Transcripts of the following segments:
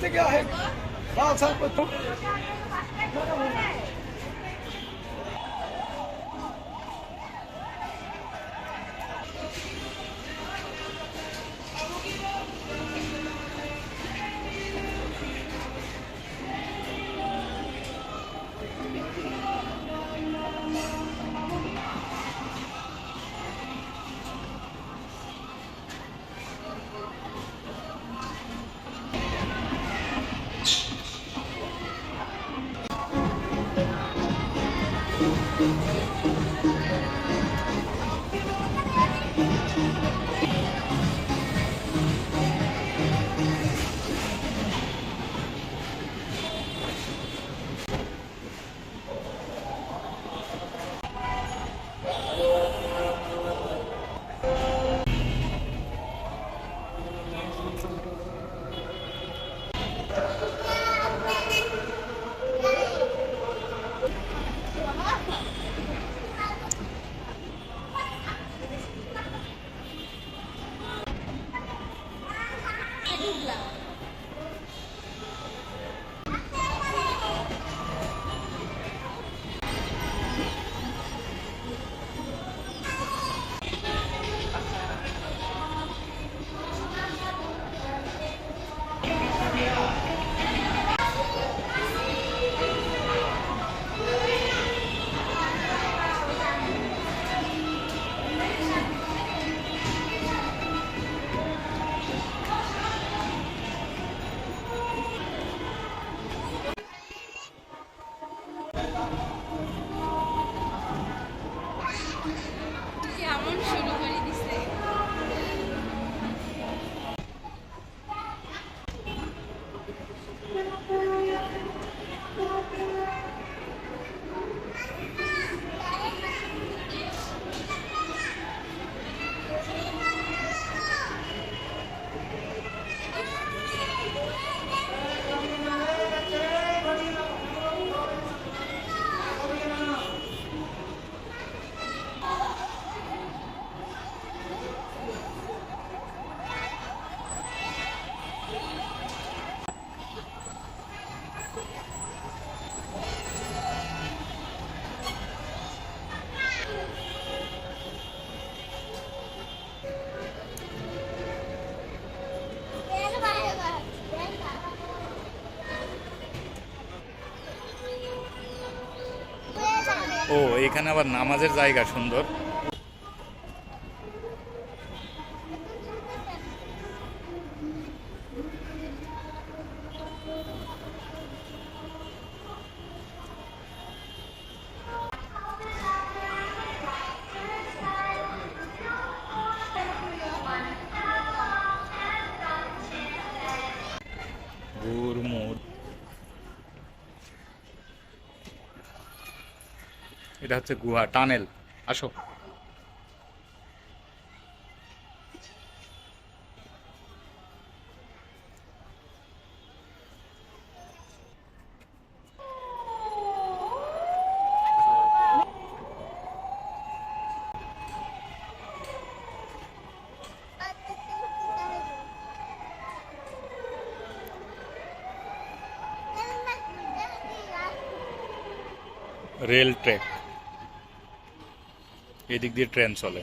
रास्ते क्या है? खालसा এখানে আবার নামাজের জায়গা সুন্দর। এটা হচ্ছে গুহা টানেল। আসো। রেল ট্র্যাক এদিক দিয়ে ট্রেন চলে।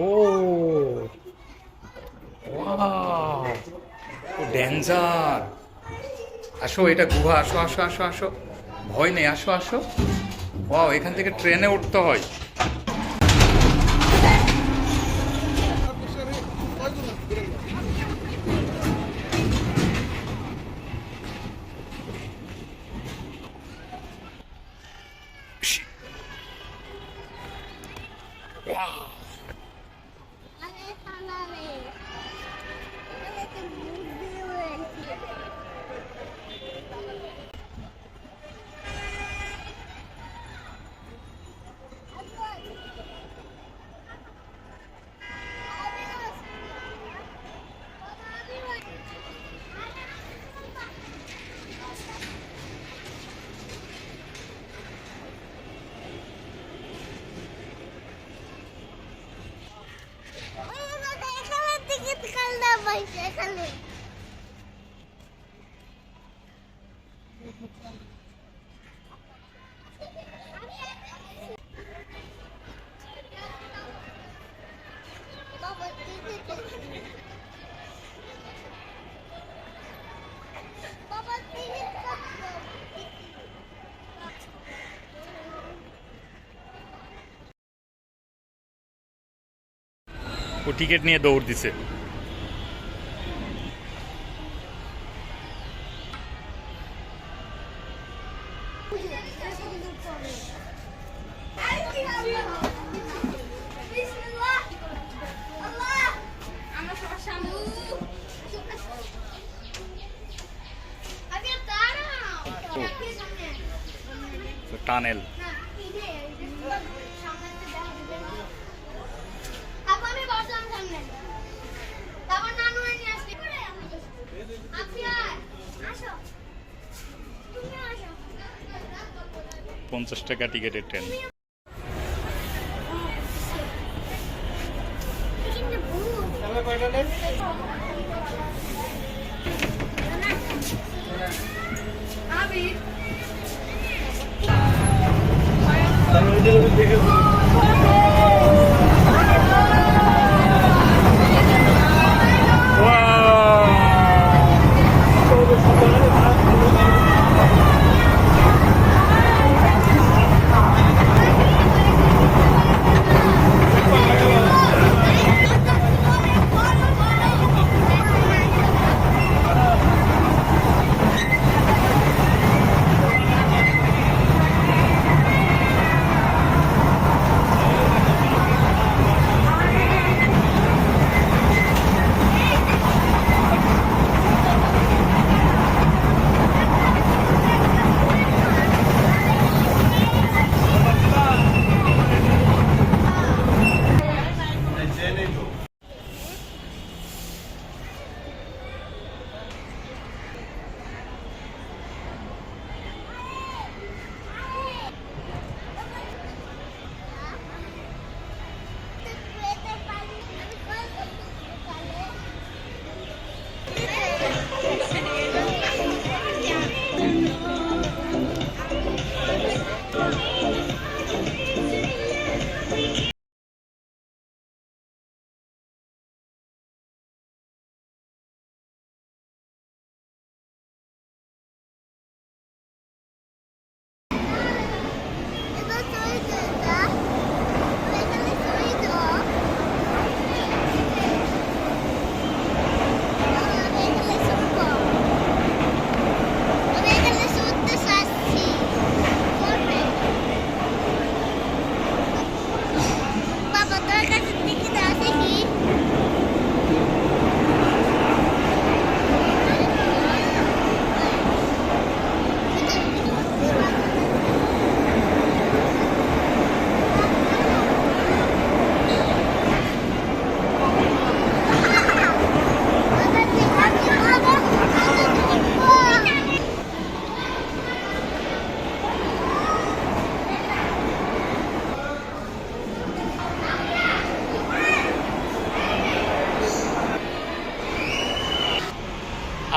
ও আসো, এটা গুহা, আসো আসো আসো আসো। ভয় নেই, আসো আসো। ওয়াও, এখান থেকে ট্রেনে উঠতে হয়। ও টিকিট নিয়ে দৌড় দিছে। টানেল। পঞ্চাশ টাকা টিকিটের ট্রেন। দেখে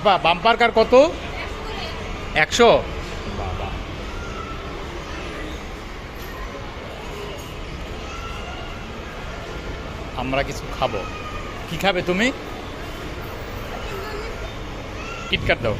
আপা বাম্পার কার কত? একশো? বাবা। আমরা কিছু খাব। কি খাবে তুমি? কিটকাট দাও।